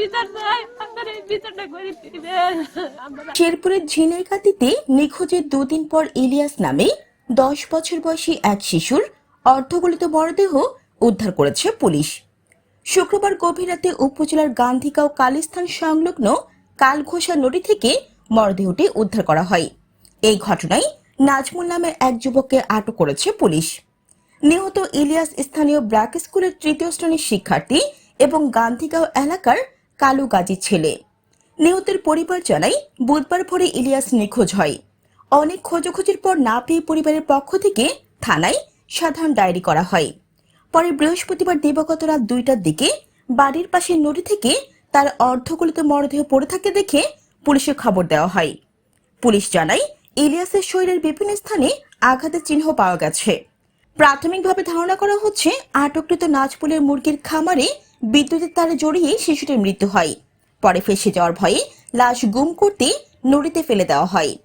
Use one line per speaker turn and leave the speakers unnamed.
বিচার
শেরপুরের ঝিনাইগাতিতে নিখোঁজের দুদিন পর ইলিয়াস নামে দশ বছর বয়সী এক শিশুর অর্ধগলিত মরদেহ উদ্ধার করেছে পুলিশ। শুক্রবার গভীর রাতে উপজেলার গান্ধীগাঁও কালিস্থান সংলগ্ন কালঘোষা নদী থেকে মরদেহটি উদ্ধার করা হয়। এই ঘটনায় নাজমুল নামের এক যুবককে আটক করেছে পুলিশ। নিহত ইলিয়াস স্থানীয় ব্র্যাক স্কুলের তৃতীয় শ্রেণির শিক্ষার্থী এবং গান্ধীগাঁও এলাকার কালু গাজীর ছেলে। নিহতের পরিবার জানায় বুধবার ভোরে ইলিয়াস নিখোঁজ হয়। অনেক খোঁজাখুঁজির পর না পেয়ে পরিবারের পক্ষ থেকে থানায় সাধারণ ডায়েরি করা হয়। পরে বৃহস্পতিবার দিবাগত রাত দুইটার দিকে বাড়ির পাশে নদী থেকে তার অর্ধগলিত মরদেহ পড়ে থাকে দেখে পুলিশে খবর দেওয়া হয়। পুলিশ জানায়, ইলিয়াসের শরীরের বিভিন্ন স্থানে আঘাতের চিহ্ন পাওয়া গেছে। প্রাথমিকভাবে ধারণা করা হচ্ছে, আটককৃত নাচপুলের মুরগির খামারে বিদ্যুতের তারে জড়িয়ে শিশুটির মৃত্যু হয়। পরে ফেসে যাওয়ার ভয়ে লাশ গুম করতে নদীতে ফেলে দেওয়া হয়।